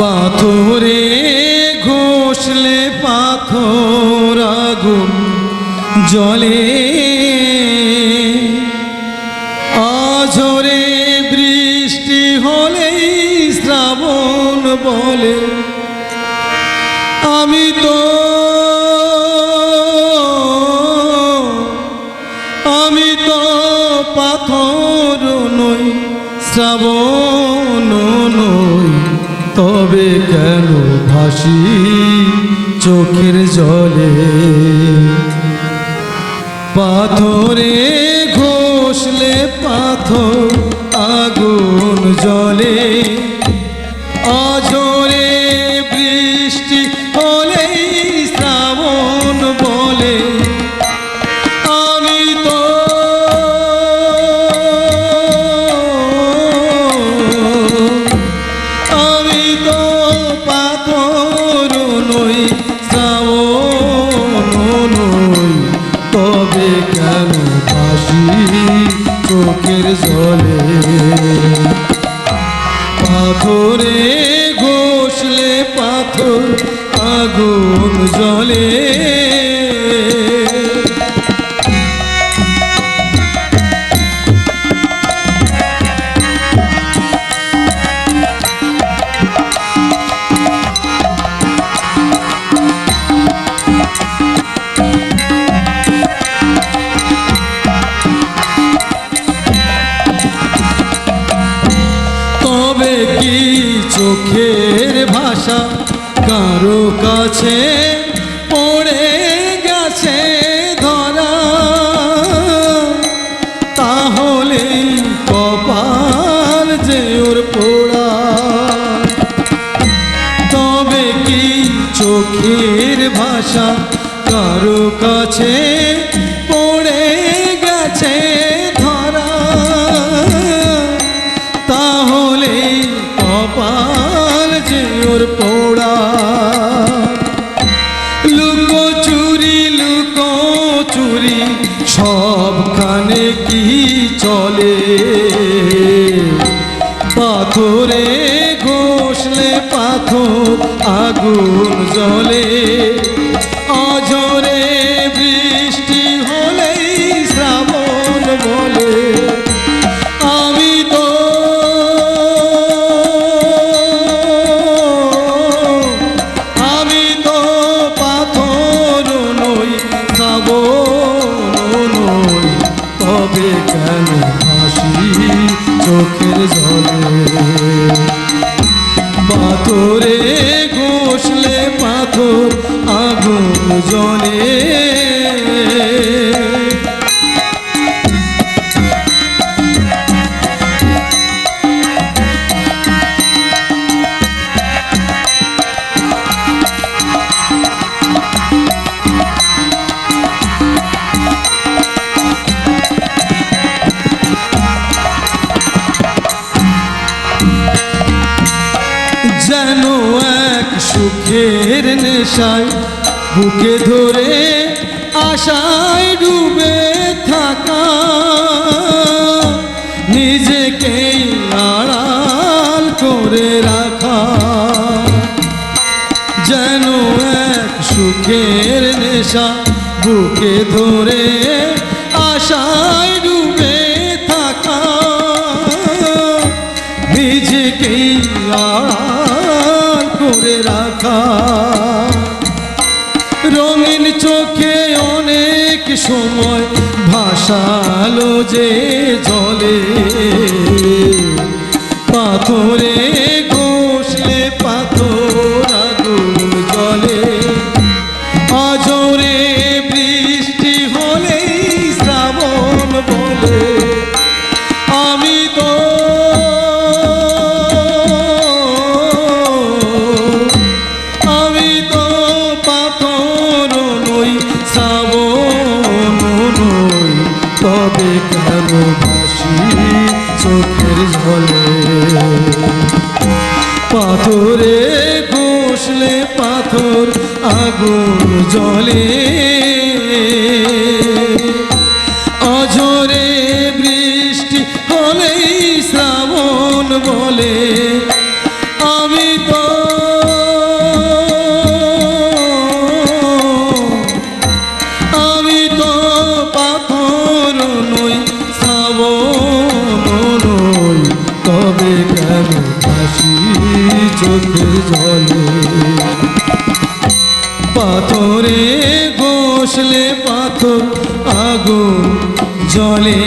পাথরে ঘষলে পাথর আগুন জলে আঝরে বৃষ্টি হলেই শ্রাবণ বলে। আমি তো আমি তো পাথর নই, শ্রাবণ তবে কেন ভাসি চোখের জলে? পাথরে ঘষলে পাথর আগুন জলে অঝরে জলে পাথরে চোখের ভাষা কারও কাছে পড়ে গেছে ধরা। তাহলে কপাল যে ওর পোড়া। তবে কি চোখের ভাষা কারও কাছে কপাল যে ওর পোড়া লুকো চুরি লুকো চুরি সবখানে কি চলে পাথরে ঘষলে পাথর আগুন জলে জলে নেশায় বুকে ধরে আশায় ডুবে থাকা। নিজেকেই আড়াল করে রাখা। যেন এক সুখের নেশা বুকে ধরে আশায় ডুবে থাকা। নিজেকেই আড়াল করে রাখা। রঙিন চোখে অনেক সময় ভাসালো যে জলে। পাথরে তবে কেন ভাসি চোখের ঝলে পাথরে ঘষলে পাথর আগুন জলে জলে পাথরে ঘষলে পাথর আগুন জলে